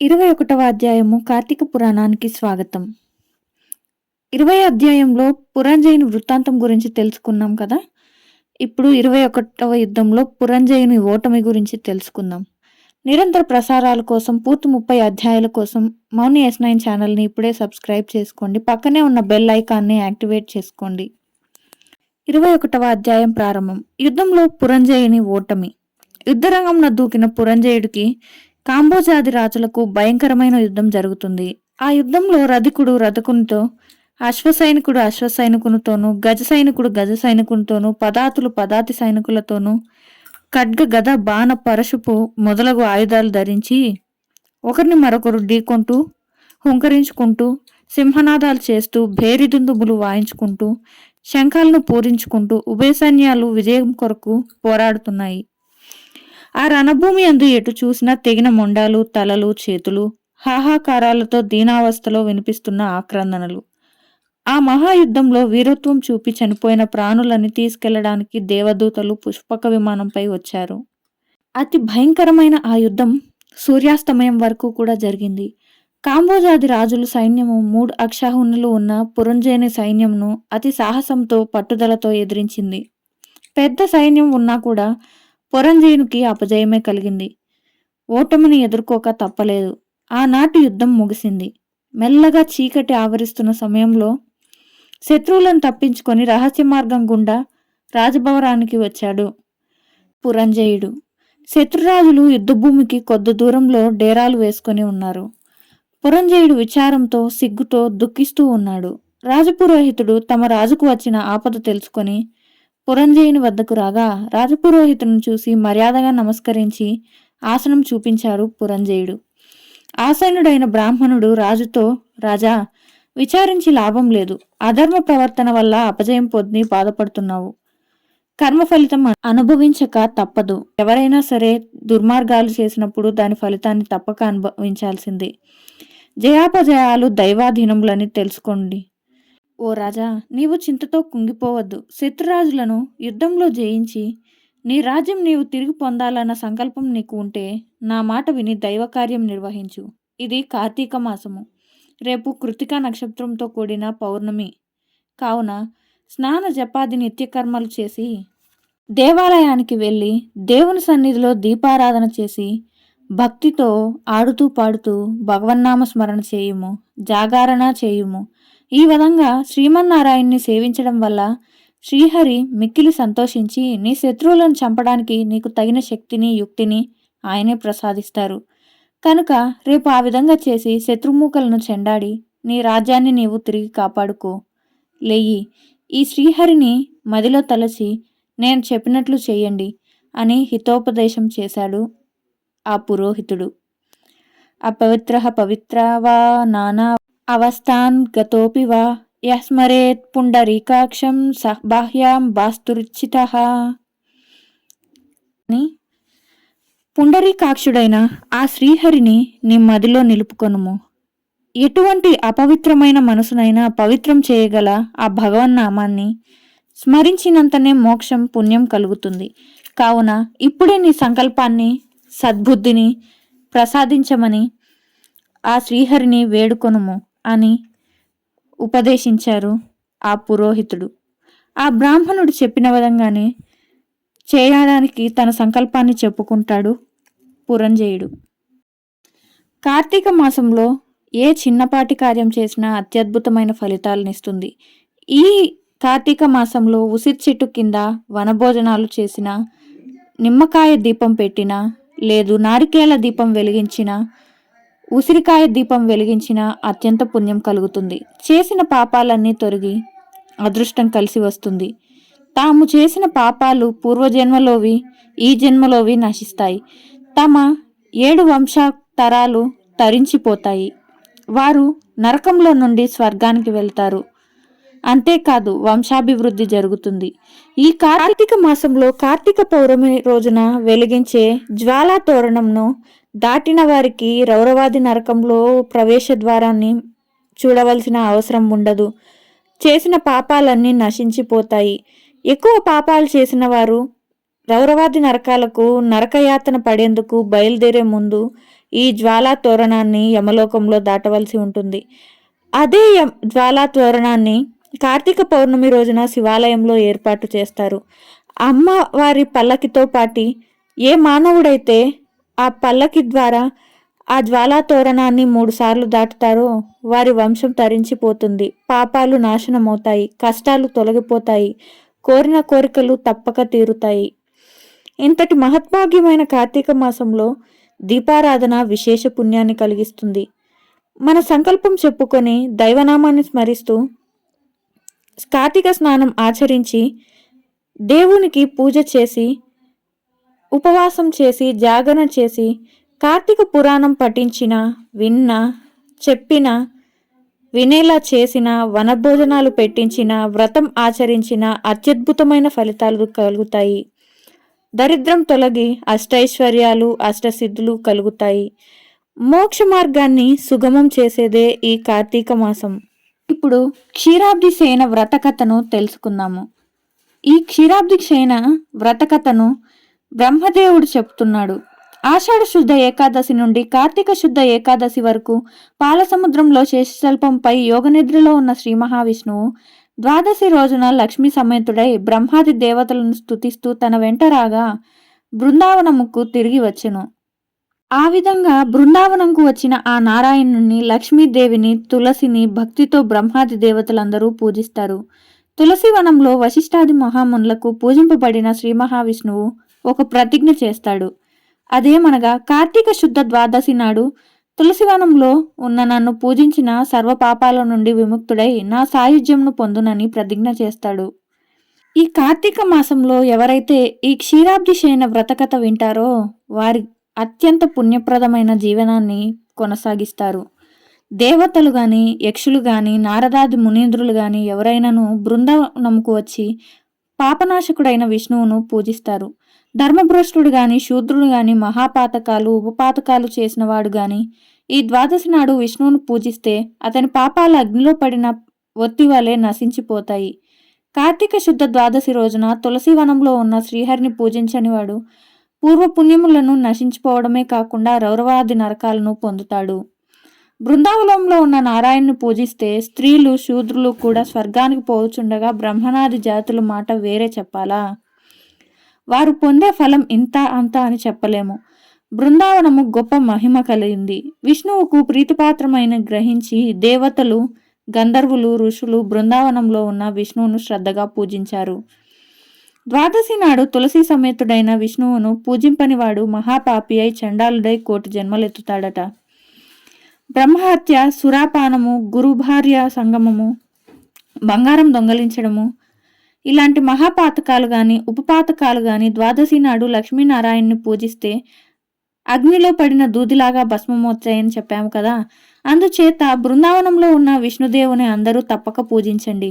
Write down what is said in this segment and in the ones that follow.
ఇరవై ఒకటవ అధ్యాయము కార్తీక పురాణానికి స్వాగతం. ఇరవై అధ్యాయంలో పురంజయుని వృత్తాంతం గురించి తెలుసుకున్నాం కదా? ఇప్పుడు ఇరవై ఒకటవ యుద్ధంలో పురంజయుని ఓటమి గురించి తెలుసుకుందాం. నిరంతర ప్రసారాల కోసం పూర్తి ముప్పై అధ్యాయాల కోసం మౌని ఎస్ నైన్ ఛానల్ని ఇప్పుడే సబ్స్క్రైబ్ చేసుకోండి. పక్కనే ఉన్న బెల్ ఐకాన్ని యాక్టివేట్ చేసుకోండి. ఇరవై ఒకటవ అధ్యాయం ప్రారంభం. యుద్ధంలో పురంజయుని ఓటమి. యుద్ధరంగంన దూకిన పురంజయుడికి కాంబోజాది రాజులకు భయంకరమైన యుద్ధం జరుగుతుంది. ఆ యుద్ధంలో రధికుడు రథకునితో అశ్వసైనికుడు అశ్వసైనికునితోనూ గజ సైనికుడు గజ సైనికునితోనూ పదాతులు పదాతి సైనికులతోనూ ఖడ్గ గద బాణ పరశుపు మొదలగు ఆయుధాలు ధరించి ఒకరిని మరొకరు ఢీకొంటూ హుంకరించుకుంటూ సింహనాదాలు చేస్తూ భేరిదుందుబులు వాయించుకుంటూ శంఖాలను పూరించుకుంటూ ఉభయ సైన్యాలు విజయం కొరకు పోరాడుతున్నాయి. ఆ రణభూమి అందు ఎటు చూసినా తెగిన మొండాలు తలలు చేతులు హాహాకారాలతో దీనావస్థలో వినిపిస్తున్న ఆక్రందనలు. ఆ మహాయుద్ధంలో వీరత్వం చూపి చనిపోయిన ప్రాణులని తీసుకెళ్ళడానికి దేవదూతలు పుష్పక విమానంపై వచ్చారు. అతి భయంకరమైన ఆ యుద్ధం సూర్యాస్తమయం వరకు కూడా జరిగింది. కాంబోజాది రాజుల సైన్యము మూడు అక్షాహునులు ఉన్న పురంజేని సైన్యంను అతి సాహసంతో పట్టుదలతో ఎదిరించింది. పెద్ద సైన్యం ఉన్నా కూడా పురంజయునికి అపజయమే కలిగింది. ఓటమిని ఎదుర్కోక తప్పలేదు. ఆనాటి యుద్ధం ముగిసింది. మెల్లగా చీకటి ఆవరిస్తున్న సమయంలో శత్రువులను తప్పించుకొని రహస్య మార్గం గుండా రాజభవనానికి వచ్చాడు పురంజయుడు. శత్రురాజులు యుద్ధభూమికి కొద్ది దూరంలో డేరాలు వేసుకొని ఉన్నారు. పురంజయుడు విచారంతో సిగ్గుతో దుఃఖిస్తూ ఉన్నాడు. రాజపురోహితుడు తమ రాజుకు వచ్చిన ఆపద తెలుసుకొని పురంజయుని వద్దకు రాగా రాజపురోహితుని చూసి మర్యాదగా నమస్కరించి ఆసనం చూపించారు పురంజయుడు. ఆసనుడైన బ్రాహ్మణుడు రాజుతో రాజా విచారించి లాభం లేదు. అధర్మ ప్రవర్తన వల్ల అపజయం పొంది బాధపడుతున్నావు. కర్మ ఫలితం అనుభవించక తప్పదు. ఎవరైనా సరే దుర్మార్గాలు చేసినప్పుడు దాని ఫలితాన్ని తప్పక అనుభవించాల్సిందే. జయాపజయాలు దైవాధీనములని తెలుసుకోండి. ఓ రాజా నీవు చింతతో కుంగిపోవద్దు. శత్రురాజులను యుద్ధంలో జయించి నీ రాజ్యం నీవు తిరిగి పొందాలన్న సంకల్పం నీకు ఉంటే నా మాట విని దైవకార్యం నిర్వహించు. ఇది కార్తీక మాసము. రేపు కృతికా నక్షత్రంతో కూడిన పౌర్ణమి. కావున స్నాన జపాది నిత్యకర్మలు చేసి దేవాలయానికి వెళ్ళి దేవుని సన్నిధిలో దీపారాధన చేసి భక్తితో ఆడుతూ పాడుతూ భగవన్నామ స్మరణ చేయుము జాగారణ చేయుము. ఈ విధంగా శ్రీమన్నారాయణ్ణి సేవించడం వల్ల శ్రీహరి మిక్కిలి సంతోషించి నీ శత్రువులను చంపడానికి నీకు తగిన శక్తిని యుక్తిని ఆయనే ప్రసాదిస్తారు. కనుక రేపు ఆ విధంగా చేసి శత్రుమూకలను చెండాడి నీ రాజ్యాన్ని నీవు తిరిగి కాపాడుకో. లేయి. ఈ శ్రీహరిని మదిలో తలచి నేను చెప్పినట్లు చేయండి అని హితోపదేశం చేశాడు ఆ పురోహితుడు. అపవిత్ర పవిత్ర వా నానా అవస్థాన్ గతోపి వా యస్మరేత్ పుండరీకాక్షం సహ్బాహ్యాం బాస్తురుచిత అని పుండరీకాక్షుడైన ఆ శ్రీహరిని నీ మదిలో నిలుపుకొనుము. ఎటువంటి అపవిత్రమైన మనసునైనా పవిత్రం చేయగల ఆ భగవన్నామాన్ని స్మరించినంతనే మోక్షం పుణ్యం కలుగుతుంది. కావున ఇప్పుడే నీ సంకల్పాన్ని సద్బుద్ధిని ప్రసాదించమని ఆ శ్రీహరిని వేడుకొనుము. అని ఉపదేశించారు ఆ పురోహితుడు. ఆ బ్రాహ్మణుడు చెప్పిన విధంగానే చేయడానికి తన సంకల్పాన్ని చెప్పుకుంటాడు పురంజయుడు. కార్తీక మాసంలో ఏ చిన్నపాటి కార్యం చేసినా అత్యద్భుతమైన ఫలితాలనిస్తుంది ఈ కార్తీక మాసంలో ఉసిరి చెట్టు కింద వనభోజనాలు చేసిన నిమ్మకాయ దీపం పెట్టిన లేదు నారికేల దీపం వెలిగించినా ఉసిరికాయ దీపం వెలిగించిన అత్యంత పుణ్యం కలుగుతుంది. చేసిన పాపాలన్నీ తొలగి అదృష్టం కలిసి వస్తుంది. తాము చేసిన పాపాలు పూర్వజన్మలోవి ఈ జన్మలోవి నశిస్తాయి. తమ ఏడు వంశ తరాలు తరించిపోతాయి. వారు నరకంలో నుండి స్వర్గానికి వెళ్తారు. అంతేకాదు వంశాభివృద్ధి జరుగుతుంది. ఈ కార్తీక మాసంలో కార్తీక పౌర్ణమి రోజున వెలిగించే జ్వాలా తోరణంను దాటిన వారికి రౌరవాది నరకంలో ప్రవేశ ద్వారాన్ని చూడవలసిన అవసరం ఉండదు. చేసిన పాపాలన్నీ నశించిపోతాయి. ఎక్కువ పాపాలు చేసిన వారు రౌరవాది నరకాలకు నరకయాతన పడేందుకు బయలుదేరే ముందు ఈ జ్వాలా తోరణాన్ని యమలోకంలో దాటవలసి ఉంటుంది. అదే జ్వాలా తోరణాన్ని కార్తీక పౌర్ణమి రోజున శివాలయంలో ఏర్పాటు చేస్తారు. అమ్మవారి పల్లకితో పాటి ఏ మానవుడైతే ఆ పల్లకి ద్వారా ఆ జ్వాలా తోరణాన్ని మూడుసార్లు దాటుతారో వారి వంశం తరించిపోతుంది. పాపాలు నాశనమవుతాయి. కష్టాలు తొలగిపోతాయి. కోరిన కోరికలు తప్పక తీరుతాయి. ఇంతటి మహత్భాగ్యమైన కార్తీక మాసంలో దీపారాధన విశేష పుణ్యాన్ని కలిగిస్తుంది. మన సంకల్పం చెప్పుకొని దైవనామాన్ని స్మరిస్తూ కార్తీక స్నానం ఆచరించి దేవునికి పూజ చేసి ఉపవాసం చేసి జాగరణ చేసి కార్తీక పురాణం పఠించిన విన్న చెప్పిన వినేలా చేసిన వనభోజనాలు పెట్టించిన వ్రతం ఆచరించిన అత్యద్భుతమైన ఫలితాలు కలుగుతాయి. దరిద్రం తొలగి అష్టైశ్వర్యాలు అష్టసిద్ధులు కలుగుతాయి. మోక్ష మార్గాన్ని సుగమం చేసేదే ఈ కార్తీక మాసం. ఇప్పుడు క్షీరాబ్ది సేన వ్రత కథను తెలుసుకుందాము. ఈ క్షీరాబ్ది సేన వ్రత కథను బ్రహ్మదేవుడు చెప్తున్నాడు. ఆషాఢ శుద్ధ ఏకాదశి నుండి కార్తీక శుద్ధ ఏకాదశి వరకు పాలసముద్రంలో శేషశల్పంపై యోగనిద్రలో ఉన్న శ్రీ మహావిష్ణువు ద్వాదశి రోజున లక్ష్మీ సమేతుడై బ్రహ్మాది దేవతలను స్తుతిస్తూ తన వెంట రాగా బృందావనముకు తిరిగి వచ్చెను. ఆ విధంగా బృందావనంకు వచ్చిన ఆ నారాయణుని లక్ష్మీదేవిని తులసిని భక్తితో బ్రహ్మాది దేవతలందరూ పూజిస్తారు. తులసి వనంలో వశిష్ఠాది మహామునులకు పూజింపబడిన శ్రీ మహావిష్ణువు ఒక ప్రతిజ్ఞ చేస్తాడు. అదేమనగా కార్తీక శుద్ధ ద్వాదశి నాడు తులసివనంలో ఉన్న నన్ను పూజించిన సర్వ పాపాల నుండి విముక్తుడై నా సాయుధ్యంను పొందునని ప్రతిజ్ఞ చేస్తాడు. ఈ కార్తీక మాసంలో ఎవరైతే ఈ క్షీరాబ్దిశైన వ్రతకథ వింటారో వారి అత్యంత పుణ్యప్రదమైన జీవనాన్ని కొనసాగిస్తారు. దేవతలు గాని యక్షులు గాని నారదాది మునీంద్రులు గాని ఎవరైనాను బృందవనముకు వచ్చి పాపనాశకుడైన విష్ణువును పూజిస్తారు. ధర్మభ్రష్టుడు గాని శూద్రుడు గాని మహాపాతకాలు ఉపపాతకాలు చేసిన వాడు గాని ఈ ద్వాదశి నాడు విష్ణువును పూజిస్తే అతని పాపాలు అగ్నిలో పడిన ఒత్తి వలె నశించిపోతాయి. కార్తీక శుద్ధ ద్వాదశి రోజున తులసి వనంలో ఉన్న శ్రీహరిని పూజించని వాడు పూర్వ పుణ్యములను నశించిపోవడమే కాకుండా రౌరవాది నరకాలను పొందుతాడు. బృందావనంలో ఉన్న నారాయణ్ణి పూజిస్తే స్త్రీలు శూద్రులు కూడా స్వర్గానికి పోచుండగా బ్రహ్మనాది జాతుల మాట వేరే చెప్పాలా? వారు పొందే ఫలం ఇంత అంత అని చెప్పలేము. బృందావనము గొప్ప మహిమ కలిగింది. విష్ణువుకు ప్రీతిపాత్రమైన గ్రహించి దేవతలు గంధర్వులు ఋషులు బృందావనంలో ఉన్న విష్ణువును శ్రద్ధగా పూజించారు. ద్వాదశి నాడు తులసి సమేతుడైన విష్ణువును పూజింపనివాడు మహాపాపి అయి చండాలుడై కోటి జన్మలెత్తుతాడట. బ్రహ్మహత్య సురాపానము గురుభార్య సంగమము బంగారం దొంగలించడము ఇలాంటి మహాపాతకాలు గాని ఉపపాతకాలు గాని ద్వాదశి నాడు లక్ష్మీనారాయణ్ణి పూజిస్తే అగ్నిలో పడిన దూదిలాగా భస్మమవుతాయని చెప్పాము కదా. అందుచేత బృందావనంలో ఉన్న విష్ణుదేవుని అందరూ తప్పక పూజించండి.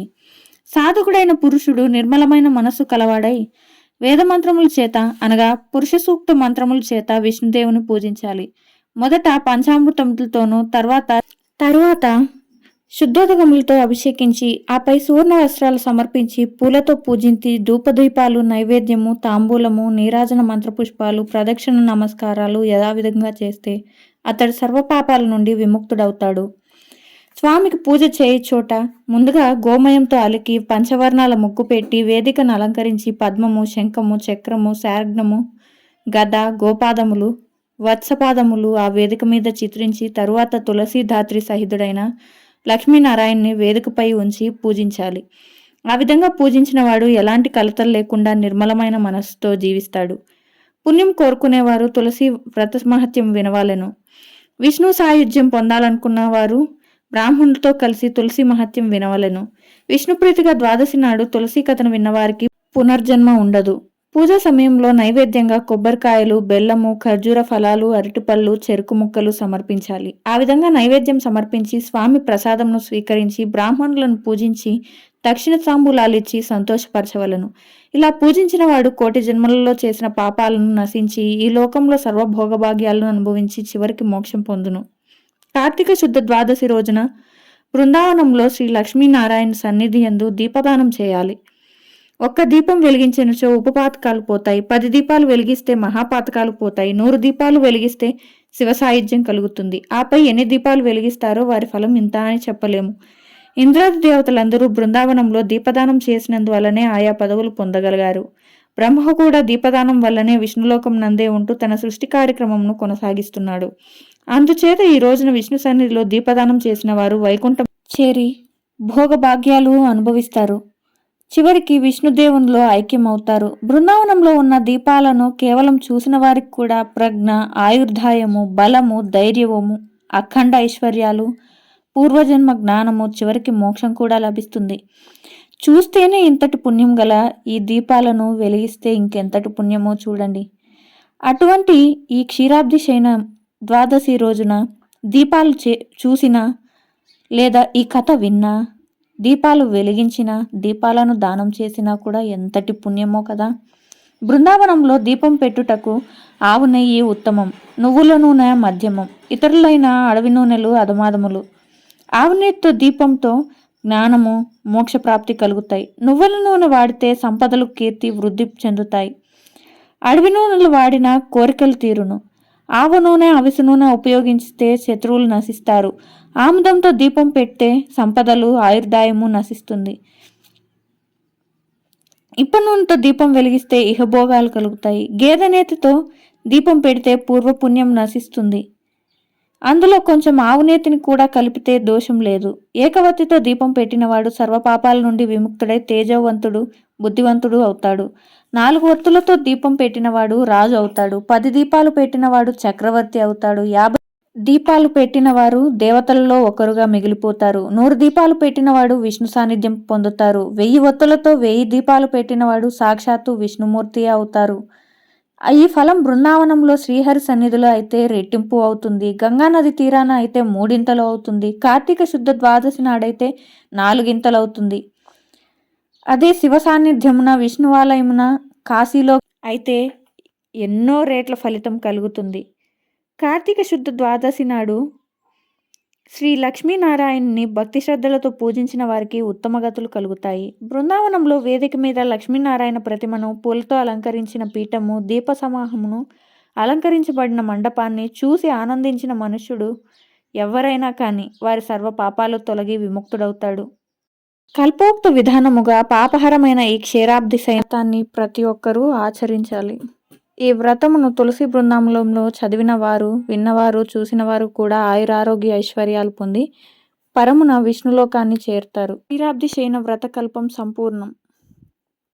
సాధకుడైన పురుషుడు నిర్మలమైన మనస్సు కలవాడై వేదమంత్రముల చేత అనగా పురుష సూక్త మంత్రముల చేత విష్ణుదేవుని పూజించాలి. మొదట పంచామృతములతోనూ తర్వాత తరువాత శుద్ధోదకములతో అభిషేకించి ఆపై సువర్ణ వస్త్రాలు సమర్పించి పూలతో పూజించి ధూపదీపాలు నైవేద్యము తాంబూలము నీరాజన మంత్రపుష్పాలు ప్రదక్షిణ నమస్కారాలు యథావిధంగా చేస్తే అతడు సర్వపాపాల నుండి విముక్తుడవుతాడు. స్వామికి పూజ చేయి చోట ముందుగా గోమయంతో అలికి పంచవర్ణాల ముగ్గు పెట్టి వేదికను అలంకరించి పద్మము శంఖము చక్రము శార్గ్నము గద గోపాదములు వత్సపాదములు ఆ వేదిక మీద చిత్రించి తరువాత తులసీధాత్రి సహితుడైన లక్ష్మీనారాయణ్ణి వేదికపై ఉంచి పూజించాలి. ఆ విధంగా పూజించిన వాడు ఎలాంటి కలతలు లేకుండా నిర్మలమైన మనస్సుతో జీవిస్తాడు. పుణ్యం కోరుకునేవారు తులసి వ్రత మహత్యం వినవాలెను. విష్ణు సాయుధ్యం పొందాలనుకున్న వారు బ్రాహ్మణులతో కలిసి తులసి మహత్యం వినవలెను. విష్ణుప్రీతిగా ద్వాదశి నాడు తులసి కథను విన్నవారికి పునర్జన్మ ఉండదు. పూజ సమయంలో నైవేద్యంగా కొబ్బరికాయలు బెల్లము ఖర్జూర ఫలాలు అరటిపళ్ళు చెరుకు ముక్కలు సమర్పించాలి. ఆ విధంగా నైవేద్యం సమర్పించి స్వామి ప్రసాదంను స్వీకరించి బ్రాహ్మణులను పూజించి దక్షిణ తాంబూలాలిచ్చి సంతోషపరచవలను. ఇలా పూజించిన వాడు కోటి జన్మలలో చేసిన పాపాలను నశించి ఈ లోకంలో సర్వభోగభాగ్యాలను అనుభవించి చివరికి మోక్షం పొందును. కార్తీక శుద్ధ ద్వాదశి రోజున బృందావనంలో శ్రీ లక్ష్మీనారాయణ సన్నిధి యందు దీపదానం చేయాలి. ఒక్క దీపం వెలిగించినచో ఉపపాతకాలు పోతాయి. పది దీపాలు వెలిగిస్తే మహాపాతకాలు పోతాయి. నూరు దీపాలు వెలిగిస్తే శివ సాయుధ్యం కలుగుతుంది. ఆపై ఎన్ని దీపాలు వెలిగిస్తారో వారి ఫలం ఇంత అని చెప్పలేము. ఇంద్రాది దేవతలందరూ బృందావనంలో దీపదానం చేసినందువల్లనే ఆయా పదవులు పొందగలిగారు. బ్రహ్మ కూడా దీపదానం వల్లనే విష్ణులోకం నందే ఉంటూ తన సృష్టి కార్యక్రమంను కొనసాగిస్తున్నాడు. అందుచేత ఈ రోజున విష్ణు సన్నిధిలో దీపదానం చేసిన వారు వైకుంఠం చేరి భోగభాగ్యాలు అనుభవిస్తారు. చివరికి విష్ణుదేవునిలో ఐక్యమవుతారు. బృందావనంలో ఉన్న దీపాలను కేవలం చూసిన వారికి కూడా ప్రజ్ఞ ఆయుర్దాయము బలము ధైర్యము అఖండ ఐశ్వర్యాలు పూర్వజన్మ జ్ఞానము చివరికి మోక్షం కూడా లభిస్తుంది. చూస్తేనే ఇంతటి పుణ్యం గల ఈ దీపాలను వెలిగిస్తే ఇంకెంతటి పుణ్యమో చూడండి. అటువంటి ఈ క్షీరాబ్ది శయన ద్వాదశి రోజున దీపాలు చే చూసినా లేదా ఈ కథ విన్నా దీపాలు వెలిగించినా దీపాలను దానం చేసినా కూడా ఎంతటి పుణ్యమో కదా. బృందావనంలో దీపం పెట్టుటకు ఆవు నెయ్యి ఉత్తమం నువ్వుల నూనె మధ్యమం ఇతరులైన అడవి నూనెలు అదమాదములు ఆవు నెయ్యితో దీపంతో జ్ఞానము మోక్షప్రాప్తి కలుగుతాయి. నువ్వుల నూనె వాడితే సంపదలు కీర్తి వృద్ధి చెందుతాయి. అడవి నూనెలు వాడిన కోరికలు తీరును. ఆవు నూనె అవిసు నూనె ఉపయోగిస్తే శత్రువులు నశిస్తారు. ఆముదంతో దీపం పెడితే సంపదలు ఆయుర్దాయము నశిస్తుంది. ఇప్ప నూనెతో దీపం వెలిగిస్తే ఇహభోగాలు కలుగుతాయి. గేదె నేతితో దీపం పెడితే పూర్వపుణ్యం నశిస్తుంది. అందులో కొంచెం ఆవునేతిని కూడా కలిపితే దోషం లేదు. ఏకవత్తితో దీపం పెట్టినవాడు సర్వపాపాల నుండి విముక్తుడై తేజవంతుడు బుద్ధివంతుడు అవుతాడు. నాలుగు వత్తులతో దీపం పెట్టినవాడు రాజు అవుతాడు. పది దీపాలు పెట్టినవాడు చక్రవర్తి అవుతాడు. యాభై దీపాలు పెట్టినవారు దేవతలలో ఒకరుగా మిగిలిపోతారు. నూరు దీపాలు పెట్టినవాడు విష్ణు సాన్నిధ్యం పొందుతారు. వెయ్యి ఒత్తులతో వెయ్యి దీపాలు పెట్టినవాడు సాక్షాత్తు విష్ణుమూర్తి అవుతారు. ఈ ఫలం బృందావనంలో శ్రీహరి సన్నిధిలో అయితే రెట్టింపు అవుతుంది. గంగానది తీరాన అయితే మూడింతలు అవుతుంది. కార్తీక శుద్ధ ద్వాదశి నాడైతే నాలుగింతలు అవుతుంది. అదే శివ సాన్నిధ్యమున విష్ణువాలయమున కాశీలో అయితే ఎన్నో రేట్ల ఫలితం కలుగుతుంది. కార్తీక శుద్ధ ద్వాదశి నాడు శ్రీ లక్ష్మీనారాయణని భక్తి శ్రద్ధలతో పూజించిన వారికి ఉత్తమ గతులు కలుగుతాయి. బృందావనంలో వేదిక మీద లక్ష్మీనారాయణ ప్రతిమను పూలతో అలంకరించిన పీఠము దీప సమాహమును అలంకరించబడిన మండపాన్ని చూసి ఆనందించిన మనుష్యుడు ఎవరైనా కానీ వారి సర్వ పాపాలు తొలగి విముక్తుడవుతాడు. కల్పోక్త విధానముగా పాపహరమైన ఈ క్షీరాబ్ది సైతాన్ని ప్రతి ఒక్కరూ ఆచరించాలి. ఈ వ్రతమును తులసి బృందంలో చదివిన వారు విన్నవారు చూసిన వారు కూడా ఆయురారోగ్య ఐశ్వర్యాలు పొంది పరమున విష్ణులోకాన్ని చేరుతారు. క్షీరాబ్ది శయన వ్రతకల్పం సంపూర్ణం.